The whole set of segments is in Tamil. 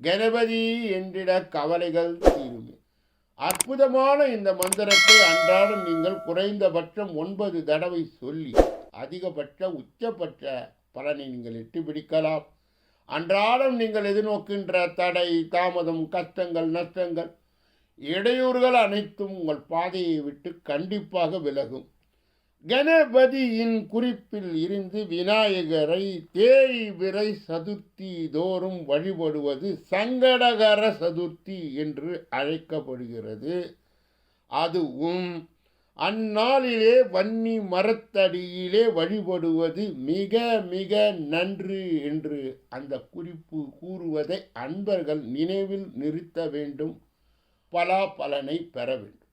கணபதி என்றிட கவலைகள் தீருமே. அற்புதமான இந்த மந்திரத்தை அன்றாடம் நீங்கள் குறைந்தபட்சம் ஒன்பது தடவை சொல்லி அதிகபட்ச உச்சபட்ச பலனை நீங்கள் எட்டி பிடிக்கலாம். அன்றாடம் நீங்கள் எதிர்நோக்கின்ற தடை தாமதம் கஷ்டங்கள் நஷ்டங்கள் இடையூறுகள் அனைத்தும் உங்கள் பாதையை விட்டு கண்டிப்பாக விலகும். கணபதியின் குறிப்பில் இருந்து விநாயகரை தேய்விரை சதுர்த்தி தோறும் வழிபடுவது சங்கடகர சதுர்த்தி என்று அழைக்கப்படுகிறது. அதுவும் அந்நாளிலே வன்னி மரத்தடியிலே வழிபடுவது மிக மிக நன்று என்று அந்த குறிப்பு கூறுவதை அன்பர்கள் நினைவில் நிறுத்த வேண்டும் பலாபலனை பெற வேண்டும்.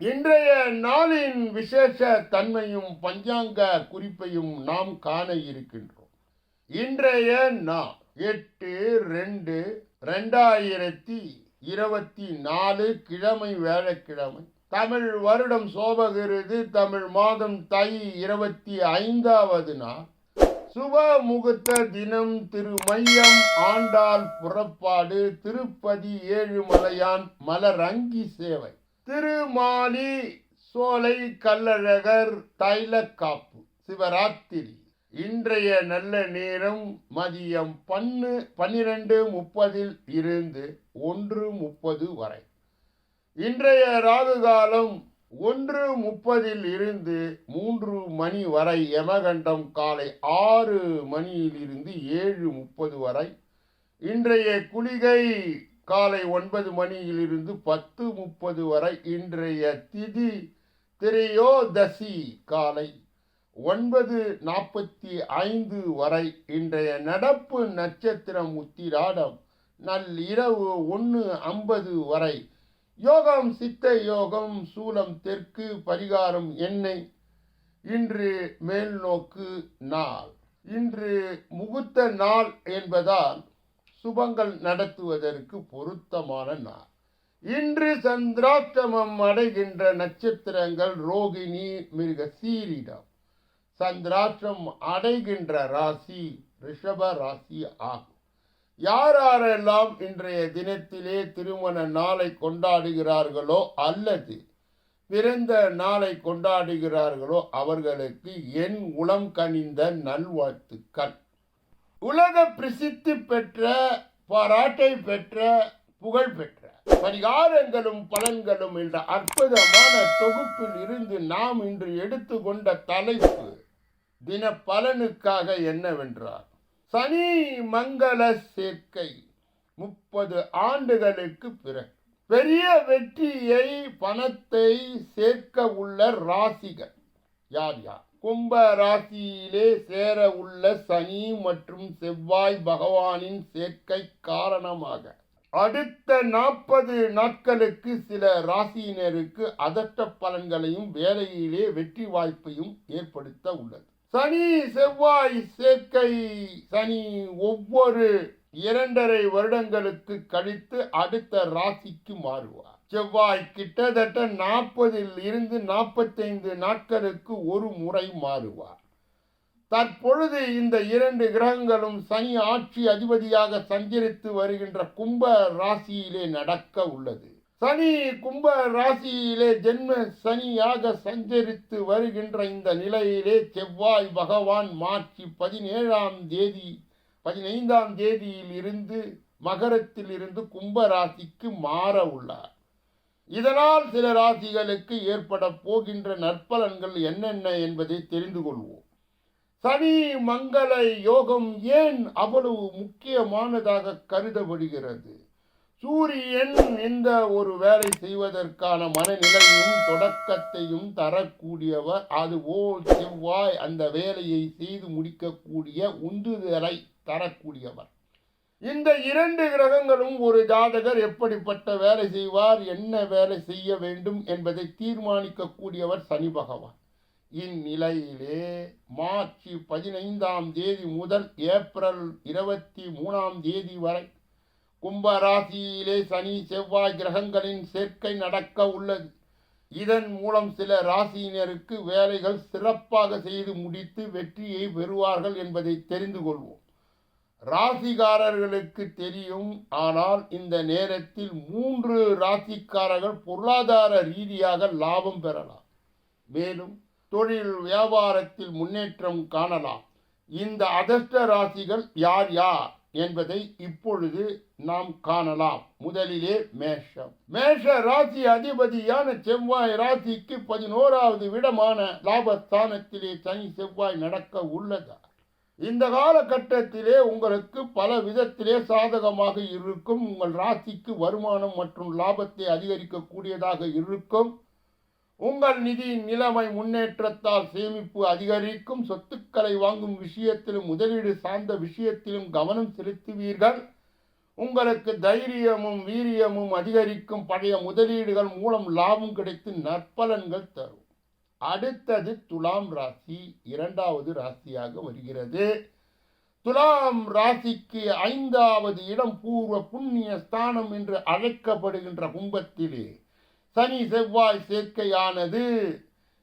இன்றைய நாளின் விசேஷ தன்மையும் பஞ்சாங்க குறிப்பையும் நாம் காண இருக்கின்றோம். இன்றைய நாள் எட்டு ரெண்டு ரெண்டாயிரத்தி இருபத்தி நாலு கிழமை வேலைக்கிழமை தமிழ் வருடம் சோபகிருது தமிழ் மாதம் தை இருபத்தி ஐந்தாவது நாள். சுப முகூர்த்த தினம் திருமையம் ஆண்டாள் புறப்பாடு திருப்பதி ஏழுமலையான் மலரங்கி சேவை. திருமாலி சோலை கல்லழகர் தைலக்காப்பு சிவராத்திரி. இன்றைய நல்ல நேரம் மதியம் பன்னு பன்னிரெண்டு முப்பதில் இருந்து ஒன்று முப்பது வரை. இன்றைய ராகு காலம் ஒன்று முப்பதில் இருந்து மூன்று மணி வரை யமகண்டம் காலை ஆறு மணியில் இருந்து ஏழு முப்பது வரை. இன்றைய குளிகை காலை ஒன்பது மணியிலிருந்து பத்து முப்பது வரை இன்றைய திதி திரையோதசி காலை ஒன்பது நாற்பத்தி ஐந்து வரை இன்றைய நடப்பு நட்சத்திரம் உத்திராடம் நள்ளிரவு ஒன்று ஐம்பது வரை. யோகம் சித்த யோகம் சூலம் தெற்கு பரிகாரம் எண்ணெய். இன்று மேல்நோக்கு நாள். இன்று முகூர்த்த நாள் என்பதால் சுபங்கள் நடத்துவதற்கு பொருத்தமான நாள். இன்று சந்திராஷ்டமம் அடைகின்ற நட்சத்திரங்கள் ரோகிணி மிருக சீரிடம் சந்திராஷ்டம் அடைகின்ற ராசி ரிஷப ராசி ஆகும். யாரெல்லாம் இன்றைய தினத்திலே திருமண நாளை கொண்டாடுகிறார்களோ அல்லது பிறந்த நாளை கொண்டாடுகிறார்களோ அவர்களுக்கு என் உளம் கனிந்த நல்வாழ்த்துக்கள். உலக பிரசித்தி பெற்ற பாராட்டை பெற்ற புகழ் பெற்ற. பரிகாரங்களும் பலன்களும் என்ற அற்புதமான தொகுப்பில் இருந்து நாம் இன்று எடுத்துக்கொண்ட தலைப்பு தின பலனுக்காக என்னவென்றால் சனி மங்கள சேர்க்கை முப்பது ஆண்டுகளுக்கு பிறகு. பெரிய வெற்றியை பணத்தை சேர்க்க உள்ள ராசிகள் யார் யார்? கும்ப ராசியிலே சேர உள்ள சனி மற்றும் செவ்வாய் பகவானின் சேர்க்கை காரணமாக. அடுத்த நாற்பது நாட்களுக்கு சில ராசியினருக்கு அதட்ட பலன்களையும் வேலையிலே வெற்றி வாய்ப்பையும் ஏற்படுத்த உள்ளது. சனி செவ்வாய் சேர்க்கை சனி ஒவ்வொரு இரண்டரை வருடங்களுக்கு கழித்து அடுத்த ராசிக்கு மாறுவார். செவ்வாய் கிட்டத்தட்ட நாற்பதில் இருந்து நாற்பத்தைந்து நாட்களுக்கு ஒரு முறை மாறுவார். தற்பொழுது இந்த இரண்டு கிரகங்களும் சனி ஆட்சி அதிபதியாக சஞ்சரித்து வருகின்ற கும்ப ராசியிலே நடக்க உள்ளது. சனி கும்ப ராசியிலே ஜென்ம சனியாக சஞ்சரித்து வருகின்ற இந்த நிலையிலே செவ்வாய் பகவான் மார்ச் பதினேழாம் தேதி பதினைந்தாம் தேதியில் இருந்து மகரத்தில் இருந்து கும்ப ராசிக்கு மாற உள்ளார். இதனால் சில ராசிகளுக்கு ஏற்பட போகின்ற நற்பலன்கள் என்னென்ன என்பதை தெரிந்து கொள்வோம். சனி மங்கள யோகம் ஏன் அவ்வளவு முக்கியமானதாக கருதப்படுகிறது? சூரியன் இந்த ஒரு வேலை செய்வதற்கான மனநிலையும் தொடக்கத்தையும் தரக்கூடியவர். அதுபோல் செவ்வாய் அந்த வேலையை செய்து முடிக்கக்கூடிய உந்துதலை தரக்கூடியவர். இந்த இரண்டு கிரகங்களும் ஒரு ஜாதகர் எப்படிப்பட்ட வேலை செய்வார் என்ன வேலை செய்ய வேண்டும் என்பதை தீர்மானிக்கக்கூடியவர் சனி பகவான். இந்நிலையிலே மார்ச் பதினைந்தாம் தேதி முதல் ஏப்ரல் இருபத்தி மூணாம் தேதி வரை கும்ப ராசியிலே சனி செவ்வாய் கிரகங்களின் சேர்க்கை நடக்க உள்ளது. இதன் மூலம் சில ராசியினருக்கு வேலைகள் சிறப்பாக செய்து முடித்து வெற்றியை பெறுவார்கள் என்பதை தெரிந்து கொள்வோம். ராசிக்காரர்களுக்கு தெரியும். ஆனால் இந்த நேரத்தில் மூன்று ராசிக்காரர்கள் பொருளாதார ரீதியாக லாபம் பெறலாம். மேலும் தொழில் வியாபாரத்தில் முன்னேற்றம் காணலாம். இந்த அதிர்ஷ்ட ராசிகள் யார் யார் என்பதை இப்பொழுது நாம் காணலாம். முதலிலே மேஷம். மேஷ ராசி அதிபதியான செவ்வாய் ராசிக்கு பதினோராவது விடமான லாபஸ்தானத்திலே சனி செவ்வாய் நடக்க உள்ளதா. இந்த காலகட்டத்திலே உங்களுக்கு பல விதத்திலே சாதகமாக இருக்கும். உங்கள் ராசிக்கு வருமானம் மற்றும் லாபத்தை அதிகரிக்கக்கூடியதாக இருக்கும். உங்கள் நிதியின் நிலைமை முன்னேற்றத்தால் சேமிப்பு அதிகரிக்கும். சொத்துக்களை வாங்கும் விஷயத்திலும் முதலீடு சார்ந்த விஷயத்திலும் கவனம் செலுத்துவீர்கள். உங்களுக்கு தைரியமும் வீரியமும் அதிகரிக்கும். பழைய முதலீடுகள் மூலம் லாபம் கிடைத்து நற்பலன்கள் தரும். அடுத்தது துலாம் ராசி இரண்டாவது ராசியாக வருகிறது. துலாம் ராசிக்கு ஐந்தாவது இடம் பூர்வ புண்ணிய ஸ்தானம் என்று அழைக்கப்படுகின்ற கும்பத்திலே சனி செவ்வாய் சேர்க்கையானது.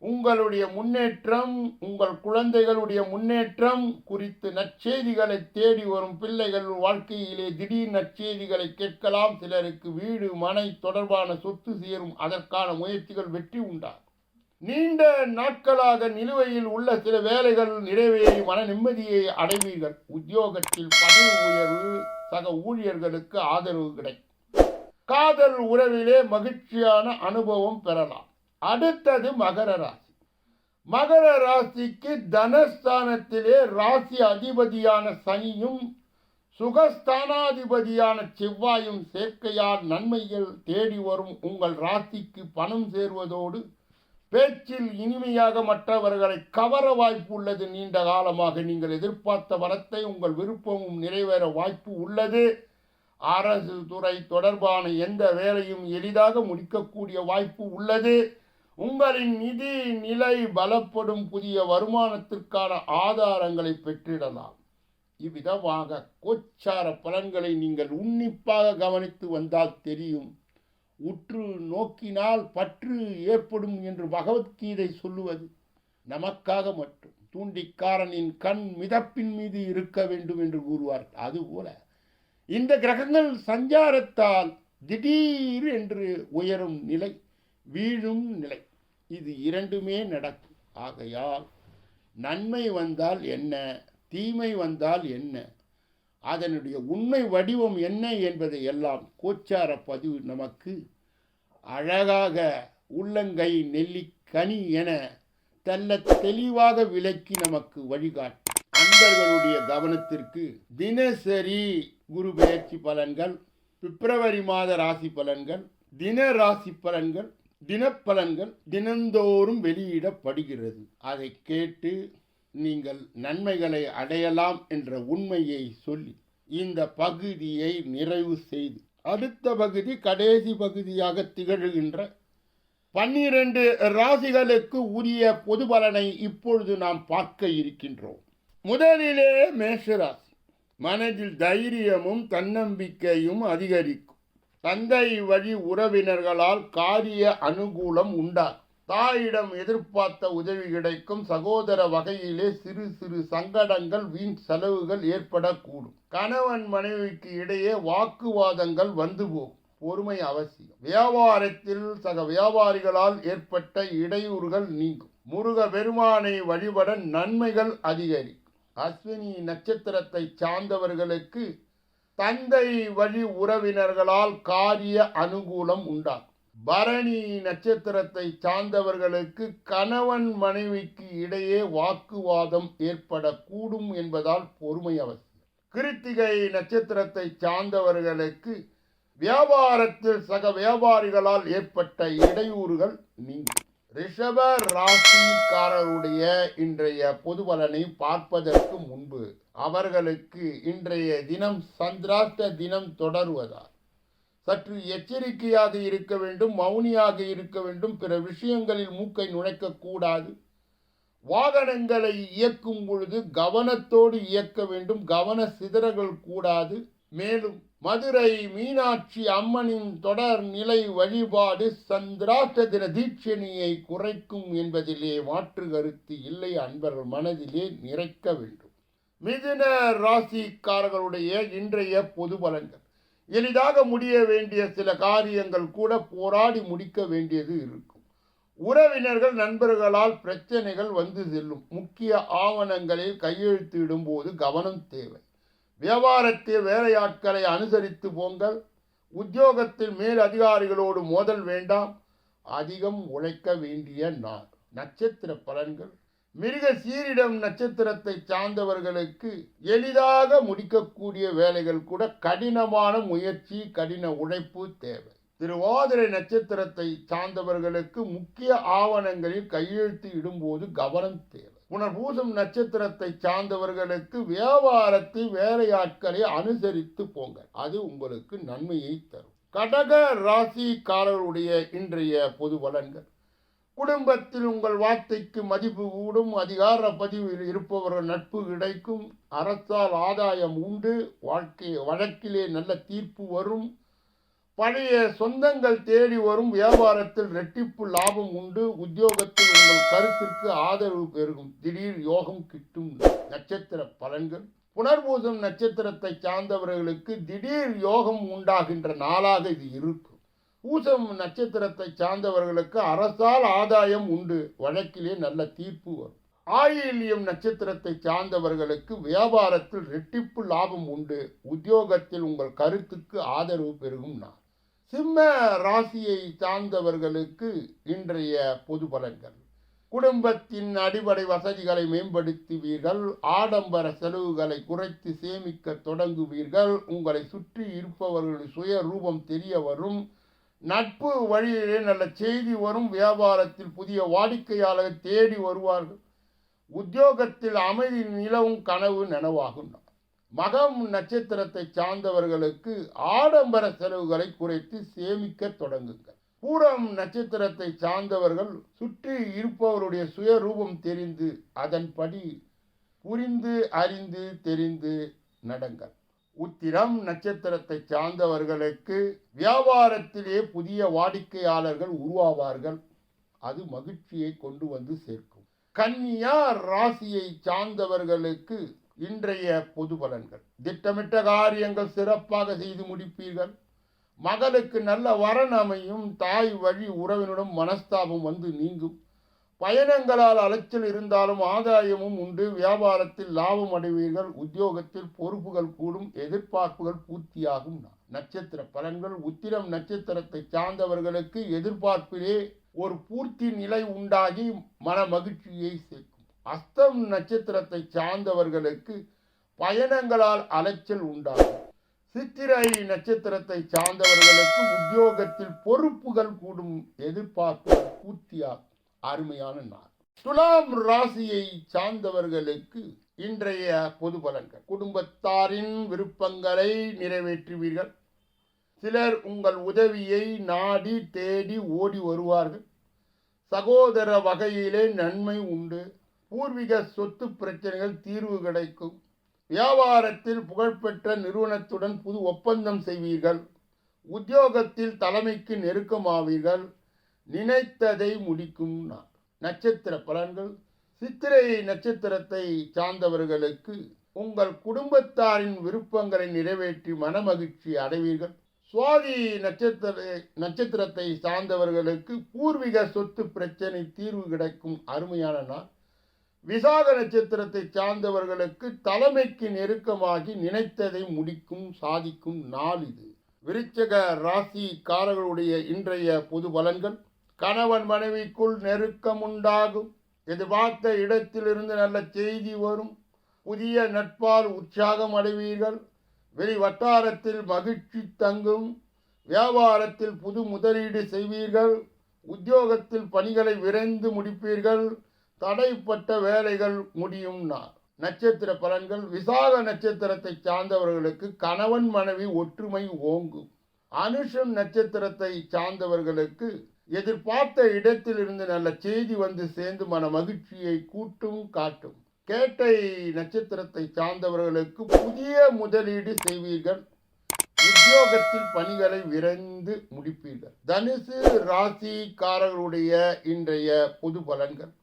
உங்களுடைய முன்னேற்றம் உங்கள் குழந்தைகளுடைய முன்னேற்றம் குறித்து நற்செய்திகளை தேடி வரும் பிள்ளைகள் வாழ்க்கையிலே திடீர் நற்செய்திகளை கேட்கலாம். சிலருக்கு வீடு மனை தொடர்பான சொத்து சேரும். அதற்கான முயற்சிகள் வெற்றி உண்டாகும். நீண்ட நாட்களாக நிலுவையில் உள்ள சில வேலைகள் நிறைவேறி மன நிம்மதியை அடைவீர்கள். உத்தியோகத்தில் பதவி உயர்வு சக ஊழியர்களுக்கு ஆதரவு கிடைக்கும். காதல் உறவிலே மகிழ்ச்சியான அனுபவம் பெறலாம். அடுத்தது மகர ராசி. மகர ராசிக்கு தனஸ்தானத்திலே ராசி அதிபதியான சனியும் சுகஸ்தானாதிபதியான செவ்வாயும் சேர்க்கையால் நன்மைகள் தேடி வரும். உங்கள் ராசிக்கு பணம் சேர்வதோடு பேச்சில் இனிமையாக மற்றவர்களை கவர வாய்ப்பு உள்ளது. நீண்ட காலமாக நீங்கள் எதிர்பார்த்த வரத்தை உங்கள் விருப்பமும் நிறைவேற வாய்ப்பு உள்ளது. அரசு துறை தொடர்பான எந்த வேலையும் எளிதாக முடிக்கக்கூடிய வாய்ப்பு உள்ளது. உங்களின் நிதி நிலை பலப்படும் புதிய வருமானத்திற்கான ஆதாரங்களை பெற்றிடலாம். இவ்விதமாக கோச்சார பலன்களை நீங்கள் உன்னிப்பாக கவனித்து வந்தால் தெரியும். உற்று நோக்கினால் பற்று ஏற்படும் என்று பகவத்கீதை சொல்லுவது நமக்காக மட்டும். தூண்டிக்காரனின் கண் மிதப்பின் மீது இருக்க வேண்டும் என்று கூறுவார். அதுபோல இந்த கிரகங்கள் சஞ்சாரத்தால் திடீர் என்று உயரும் நிலை வீழும் நிலை. இது இரண்டுமே நடக்கும். ஆகையால் நன்மை வந்தால் என்ன தீமை வந்தால் என்ன அதனுடைய உண்மை வடிவம் என்ன என்பதை எல்லாம் கோச்சார பதிவு நமக்கு அழகாக உள்ளங்கை நெல்லிக்கனி என தெல்ல தெளிவாக விளக்கி நமக்கு வழிகாட்டும் அன்பர்களுடைய கவனத்திற்கு தினசரி குரு பெயர்ச்சி பலன்கள் பிப்ரவரி மாத ராசி பலன்கள் தின ராசி பலன்கள் தினப்பலன்கள் தினந்தோறும் வெளியிடப்படுகிறது. அதை கேட்டு நீங்கள் நன்மைகளை அடையலாம் என்ற உண்மையை சொல்லி இந்த பகுதியை நிறைவு செய்து அடுத்த பகுதி கடைசி பகுதியாக திகழ்கின்ற பன்னிரண்டு ராசிகளுக்கு உரிய பொது பலனை இப்பொழுது நாம் பார்க்க இருக்கின்றோம். முதலிலே மேஷராசி மனதில் தைரியமும் தன்னம்பிக்கையும் அதிகரிக்கும். தந்தை வழி உறவினர்களால் காரிய அனுகூலம் உண்டாகும். தாயிடம் எதிர்பார்த்த உதவி கிடைக்கும். சகோதர வகையிலே சிறு சிறு சங்கடங்கள் வீண் செலவுகள் ஏற்படக்கூடும். கணவன் மனைவிக்கு இடையே வாக்குவாதங்கள் வந்து போகும் பொறுமை அவசியம். வியாபாரத்தில் சக வியாபாரிகளால் ஏற்பட்ட இடையூறுகள் நீங்கும். முருக பெருமானை வழிபட நன்மைகள் அதிகரிக்கும். அஸ்வினி நட்சத்திரத்தை சார்ந்தவர்களுக்கு தந்தை வழி உறவினர்களால் காரிய அனுகூலம் உண்டாகும். பரணி நட்சத்திரத்தை சார்ந்தவர்களுக்கு கணவன் மனைவிக்கு இடையே வாக்குவாதம் ஏற்படக்கூடும் என்பதால் பொறுமை அவசியம். கிருத்திகை நட்சத்திரத்தை சார்ந்தவர்களுக்கு வியாபாரத்தில் சக வியாபாரிகளால் ஏற்பட்ட இடையூறுகள் நீங்கும். ரிஷப ராசிக்காரருடைய இன்றைய பொது பலனை பார்ப்பதற்கு முன்பு அவர்களுக்கு இன்றைய தினம் சந்திராஷ்ட தினம் தொடர்வதால் சற்று எச்சரிக்கையாக இருக்க வேண்டும் மௌனியாக இருக்க வேண்டும். பிற விஷயங்களில் மூக்கை நுழைக்கக்கூடாது வாகனங்களை இயக்கும் பொழுது கவனத்தோடு இயக்க வேண்டும். கவன சிதறல்கள் கூடாது. மேலும் மதுரை மீனாட்சி அம்மனின் தொடர் நிலை வழிபாடு சந்திராஷ்ட தின தீட்சணியை குறைக்கும் என்பதிலே மாற்று கருத்து இல்லை. அன்பர்கள் மனதிலே நிறைக்க வேண்டும். மிதுன ராசிக்காரர்களுடைய இன்றைய பொது பலன்கள். எளிதாக முடிய வேண்டிய சில காரியங்கள் கூட போராடி முடிக்க வேண்டியது இருக்கும். உறவினர்கள் நண்பர்களால் பிரச்சனைகள் வந்து செல்லும். முக்கிய ஆவணங்களில் கையெழுத்திடும்போது கவனம் தேவை. வியாபாரத்தில் வேலையாட்களை அனுசரித்து போங்கள். உத்தியோகத்தில் மேல் அதிகாரிகளோடு மோதல் வேண்டாம். அதிகம் உழைக்க வேண்டிய நாள். நட்சத்திர பலன்கள். மிருக சீரிடம் நட்சத்திரத்தை சார்ந்தவர்களுக்கு எளிதாக முடிக்கக்கூடிய வேலைகள் கூட கடினமான முயற்சி கடின உழைப்பு தேவை. திருவாதிரை நட்சத்திரத்தை சார்ந்தவர்களுக்கு முக்கிய ஆவணங்களில் கையெழுத்து இடும்போது கவனம் தேவை. புனர்பூசம் நட்சத்திரத்தை சார்ந்தவர்களுக்கு வியாபாரத்தில் வேலையாட்களை அனுசரித்து போங்க அது உங்களுக்கு நன்மையை தரும். கடக ராசிக்காரருடைய இன்றைய பொது பலன்கள் குடும்பத்தில் உங்கள் வார்த்தைக்கு மதிப்பு கூடும் அதிகார பதிவில் இருப்பவர்கள் நட்பு கிடைக்கும். அரசால் ஆதாயம் உண்டு வாழ்க்கை வழக்கிலே நல்ல தீர்ப்பு வரும். பழைய சொந்தங்கள் தேடி வரும் வியாபாரத்தில் ரெட்டிப்பு லாபம் உண்டு. உத்தியோகத்தில் உங்கள் கருத்திற்கு ஆதரவு பெருகும். திடீர் யோகம் கிட்டும் நட்சத்திர பலன்கள். புனர்பூசம் நட்சத்திரத்தை சார்ந்தவர்களுக்கு திடீர் யோகம் உண்டாகின்ற நாளாக இது இருக்கும். பூசம் நட்சத்திரத்தை சார்ந்தவர்களுக்கு அரசால் ஆதாயம் உண்டு. வழக்கிலே நல்ல தீர்ப்பு வரும். ஆயில்யம் நட்சத்திரத்தை சார்ந்தவர்களுக்கு வியாபாரத்தில் ரெட்டிப்பு லாபம் உண்டு. உத்தியோகத்தில் உங்கள் கருத்துக்கு ஆதரவு பெருகும் நான் சிம்ம ராசியை சார்ந்தவர்களுக்கு இன்றைய பொது பலன்கள். குடும்பத்தின் அடிப்படை வசதிகளை மேம்படுத்துவீர்கள். ஆடம்பர செலவுகளை குறைத்து சேமிக்க தொடங்குவீர்கள். உங்களை சுற்றி இருப்பவர்களின் சுய ரூபம் தெரிய வரும். நட்பு வழியிலே நல்ல செய்தி வரும். வியாபாரத்தில் புதிய வாடிக்கையாளர் தேடி வருவார்கள். உத்தியோகத்தில் அமைதி நிலவும் கனவு நனவாகும். மகம் நட்சத்திரத்தை சார்ந்தவர்களுக்கு ஆடம்பர செலவுகளை குறைத்து சேமிக்க தொடங்குங்கள். பூரம் நட்சத்திரத்தை சார்ந்தவர்கள் சுற்றி இருப்பவருடைய சுயரூபம் தெரிந்து அதன்படி புரிந்து அறிந்து தெரிந்து நடங்கள். உத்திரம் நட்சத்திரத்தை சார்ந்தவர்களுக்கு வியாபாரத்திலே புதிய வாடிக்கையாளர்கள் உருவாவார்கள். அது மகிழ்ச்சியை கொண்டு வந்து சேர்க்கும். கன்னியா ராசியை சார்ந்தவர்களுக்கு இன்றைய பொது பலன்கள். திட்டமிட்ட காரியங்கள் சிறப்பாக செய்து முடிப்பீர்கள். மகளுக்கு நல்ல வரன் அமையும். தாய் வழி உறவினுடன் மனஸ்தாபம் வந்து நீங்கும். பயணங்களால் அலைச்சல் இருந்தாலும் ஆதாயமும் உண்டு. வியாபாரத்தில் லாபம் அடைவீர்கள். உத்தியோகத்தில் பொறுப்புகள் கூடும். எதிர்பார்ப்புகள் பூர்த்தியாகும். நட்சத்திர பலன்கள். உத்திரம் நட்சத்திரத்தை சார்ந்தவர்களுக்கு எதிர்பார்ப்பிலே ஒரு பூர்த்தி நிலை உண்டாகி மன மகிழ்ச்சியை சேர்க்கும். அஸ்தம் நட்சத்திரத்தை சார்ந்தவர்களுக்கு பயணங்களால் அலைச்சல் உண்டாகும். சித்திரை நட்சத்திரத்தை சார்ந்தவர்களுக்கு உத்தியோகத்தில் பொறுப்புகள் கூடும். எதிர்பார்ப்புகள் பூர்த்தியாகும். அருமையான நாள். துலாம் ராசியை சார்ந்தவர்களுக்கு இன்றைய பொது பலன்கள். குடும்பத்தாரின் விருப்பங்களை நிறைவேற்றுவீர்கள். சிலர் உங்கள் உதவியை நாடி தேடி ஓடி வருவார்கள். சகோதர வகையிலே நன்மை உண்டு. பூர்வீக சொத்து பிரச்சனைகள் தீர்வு கிடைக்கும். வியாபாரத்தில் புகழ்பெற்ற நிறுவனத்துடன் புது ஒப்பந்தம் செய்வீர்கள். உத்தியோகத்தில் தலைமைக்கு நெருக்கமாவீர்கள். நினைத்ததை முடிக்கும் நாள் நட்சத்திர பலன்கள். சித்திரை நட்சத்திரத்தை சார்ந்தவர்களுக்கு உங்கள் குடும்பத்தாரின் விருப்பங்களை நிறைவேற்றி மனமகிழ்ச்சி அடைவீர்கள். சுவாதி நட்சத்திர நட்சத்திரத்தை சார்ந்தவர்களுக்கு பூர்வீக சொத்து பிரச்சனை தீர்வு கிடைக்கும் அருமையான நாள். விசாக நட்சத்திரத்தை சார்ந்தவர்களுக்கு தலைமைக்கு நெருக்கமாகி நினைத்ததை முடிக்கும் சாதிக்கும் நாள் இது. விருச்சக ராசிக்காரர்களுடைய இன்றைய பொது பலன்கள். கணவன் மனைவிக்குள் நெருக்கம் உண்டாகும் எதிர்பார்த்த இடத்திலிருந்து நல்ல செய்தி வரும். புதிய நட்பால் உற்சாகம் அடைவீர்கள். வெளி வட்டாரத்தில் மகிழ்ச்சி தங்கும். வியாபாரத்தில் புது முதலீடு செய்வீர்கள். உத்தியோகத்தில் பணிகளை விரைந்து முடிப்பீர்கள். தடைப்பட்ட வேலைகள் முடியும் நட்சத்திர பலன்கள் விசாக நட்சத்திரத்தை சார்ந்தவர்களுக்கு கணவன் மனைவி ஒற்றுமை ஓங்கும். அனுஷம் நட்சத்திரத்தை சார்ந்தவர்களுக்கு எதிர்பார்த்த இடத்திலிருந்து நல்ல செய்தி வந்து சேர்ந்து மன மகிழ்ச்சியை கூட்டும் காட்டும். கேட்டை நட்சத்திரத்தை சார்ந்தவர்களுக்கு புதிய முதலீடு செய்வீர்கள். உத்தியோகத்தில் பணிகளை விரைந்து முடிப்பீர்கள். தனுசு ராசிக்காரர்களுடைய இன்றைய பொது பலன்கள்.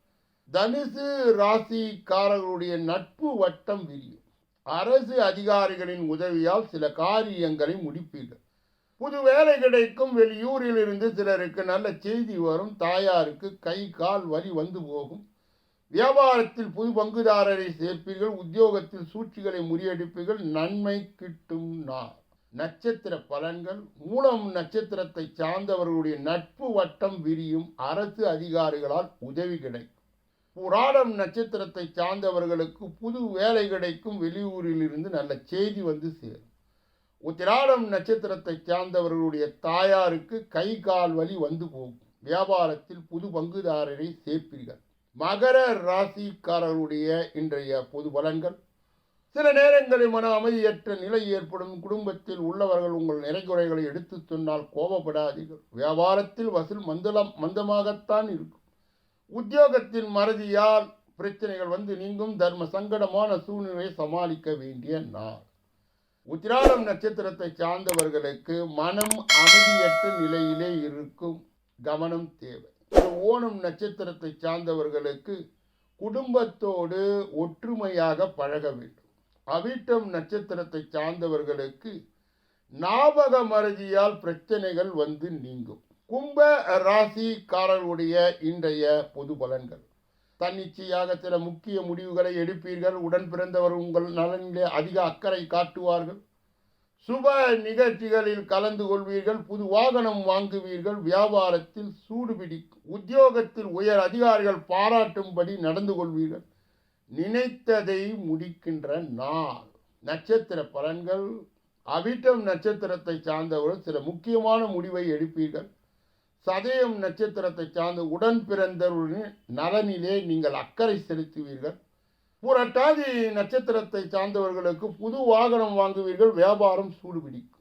தனுசு ராசிக்காரர்களுடைய நட்பு வட்டம் விரியும். அரசு அதிகாரிகளின் உதவியால் சில காரியங்களை முடிப்பீர்கள். புது வேலை கிடைக்கும் வெளியூரில் இருந்து சிலருக்கு நல்ல செய்தி வரும். தாயாருக்கு கை கால் வலி வந்து போகும். வியாபாரத்தில் புது பங்குதாரரை சேர்ப்பீர்கள். உத்தியோகத்தில் சூழ்ச்சிகளை முறியடிப்பீர்கள். நன்மை கிட்டும் நாள். நட்சத்திர பலன்கள். மூலம் நட்சத்திரத்தை சார்ந்தவர்களுடைய நட்பு வட்டம் விரியும். அரசு அதிகாரிகளால் உதவி கிடைக்கும். புராடம் நட்சத்திரத்தை சார்ந்தவர்களுக்கு புது வேலை கிடைக்கும். வெளியூரில் இருந்து நல்ல செய்தி வந்து சேரும். உத்திராடம் நட்சத்திரத்தை சார்ந்தவர்களுடைய தாயாருக்கு கை கால் வலி வந்து போகும். வியாபாரத்தில் புது பங்குதாரரை சேர்ப்பீர்கள். மகர ராசிக்காரர்களுடைய இன்றைய பொது பலன்கள். சில நேரங்களில் மன அமைதியற்ற நிலை ஏற்படும். குடும்பத்தில் உள்ளவர்கள் உங்கள் நிறைகுறைகளை எடுத்து சொன்னால் கோபப்படாதீர்கள். வியாபாரத்தில் வசூல் மந்தளம் மந்தமாகத்தான் இருக்கும். உத்தியோகத்தின் மறதியால் பிரச்சனைகள் வந்து நீங்கும். தர்ம சங்கடமான சூழ்நிலையை சமாளிக்க வேண்டிய நாள். உத்திராடம் நட்சத்திரத்தை சார்ந்தவர்களுக்கு மனம் அமைதியற்ற நிலையிலே இருக்கும் கவனம் தேவை. ஓணம் நட்சத்திரத்தை சார்ந்தவர்களுக்கு குடும்பத்தோடு ஒற்றுமையாக பழக வேண்டும். அவிட்டம் நட்சத்திரத்தை சார்ந்தவர்களுக்கு ஞாபக மறதியால் பிரச்சனைகள் வந்து நீங்கும். கும்ப ராசிக்காரர்களுடைய இன்றைய பொது பலன்கள். தன்னிச்சையாக சில முக்கிய முடிவுகளை எடுப்பீர்கள். உடன் பிறந்தவர் உங்கள் நலனிலே அதிக அக்கறை காட்டுவார்கள். சுப நிகழ்ச்சிகளில் கலந்து கொள்வீர்கள். புது வாகனம் வாங்குவீர்கள். வியாபாரத்தில் சூடு பிடிக்கும். உத்தியோகத்தில் உயர் அதிகாரிகள் பாராட்டும்படி நடந்து கொள்வீர்கள். நினைத்ததை முடிக்கின்ற நாள். நட்சத்திர பலன்கள். அவிட்டம் நட்சத்திரத்தை சார்ந்தவர்கள் சில முக்கியமான முடிவை எடுப்பீர்கள். சதயம் நட்சத்திரத்தை சார்ந்த உடன் பிறந்தவர்களின் நலனிலே நீங்கள் அக்கறை செலுத்துவீர்கள். புரட்டாதி நட்சத்திரத்தை சார்ந்தவர்களுக்கு புது வாகனம் வாங்குவீர்கள் வியாபாரம் சூடுபிடிக்கும்.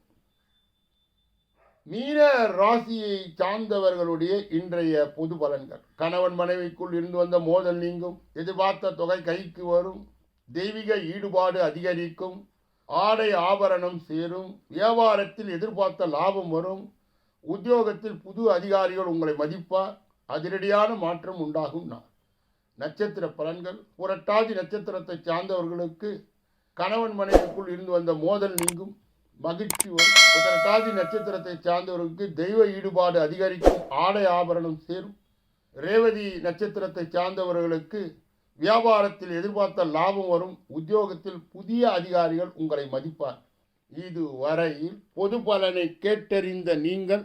மீன ராசியை சார்ந்தவர்களுடைய இன்றைய பொது பலன்கள். கணவன் மனைவிக்குள் இருந்து வந்த மோதல் நீங்கும் எதிர்பார்த்த தொகை கைக்கு வரும் தெய்வீக ஈடுபாடு அதிகரிக்கும் ஆடை ஆபரணம் சேரும் வியாபாரத்தில் எதிர்பார்த்த லாபம் வரும் உத்தியோகத்தில் புது அதிகாரிகள் உங்களை மதிப்பார் அதிரடியான மாற்றம் உண்டாகும் நான் நட்சத்திர பலன்கள் புரட்டாதி நட்சத்திரத்தை சார்ந்தவர்களுக்கு கணவன் மனைவிக்குள் இருந்து வந்த மோதல் நீங்கும். மகிழ்ச்சி வரும். புரட்டாதி நட்சத்திரத்தை சார்ந்தவர்களுக்கு தெய்வ ஈடுபாடு அதிகரிக்கும். ஆடை ஆபரணம் சேரும். ரேவதி நட்சத்திரத்தை சார்ந்தவர்களுக்கு வியாபாரத்தில் எதிர்பார்த்த லாபம் வரும். உத்தியோகத்தில் புதிய அதிகாரிகள் உங்களை மதிப்பார். இதுவரையில் பொது பலனை கேட்டறிந்த நீங்கள்